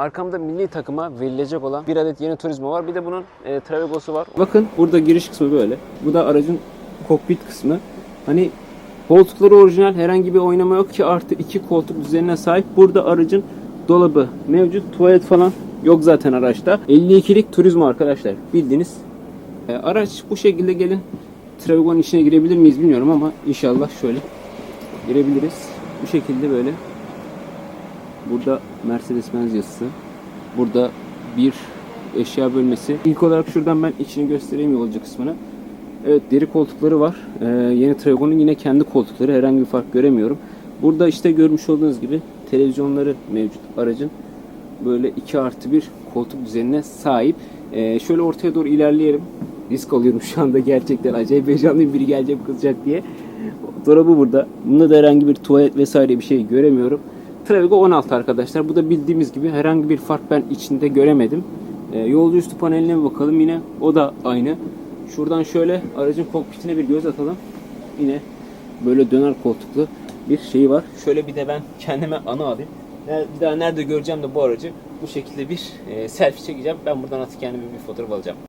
Arkamda milli takıma verilecek olan bir adet yeni turizmo var. Bir de bunun e, Travego'su var. Bakın burada giriş kısmı böyle. Bu da aracın kokpit kısmı. Hani koltukları orijinal herhangi bir oynama yok ki artı iki koltuk düzenine sahip. Burada aracın dolabı mevcut. Tuvalet falan yok zaten araçta. 52'lik turizmo arkadaşlar. Bildiğiniz e, araç bu şekilde gelin. Travego'nun içine girebilir miyiz bilmiyorum ama inşallah şöyle girebiliriz. Bu şekilde böyle. Burada Mercedes-Benz yazısı. Burada bir eşya bölmesi. İlk olarak şuradan ben içini göstereyim yolcu kısmını. Evet deri koltukları var. Ee, yeni Tragon'un yine kendi koltukları. Herhangi bir fark göremiyorum. Burada işte görmüş olduğunuz gibi televizyonları mevcut aracın. Böyle 2 artı bir koltuk düzenine sahip. Ee, şöyle ortaya doğru ilerleyelim. Risk alıyorum şu anda gerçekten. Acayip heyecanlıyım biri gelecek kızacak diye. Dolabı burada. Bunda da herhangi bir tuvalet vesaire bir şey göremiyorum. Travigo 16 arkadaşlar. Bu da bildiğimiz gibi herhangi bir fark ben içinde göremedim. Ee, yolcu üstü paneline bakalım. Yine o da aynı. Şuradan şöyle aracın kokpitine bir göz atalım. Yine böyle döner koltuklu bir şey var. Şöyle bir de ben kendime anı alayım. Bir daha nerede göreceğim de bu aracı bu şekilde bir e, selfie çekeceğim. Ben buradan artık kendime bir fotoğraf alacağım.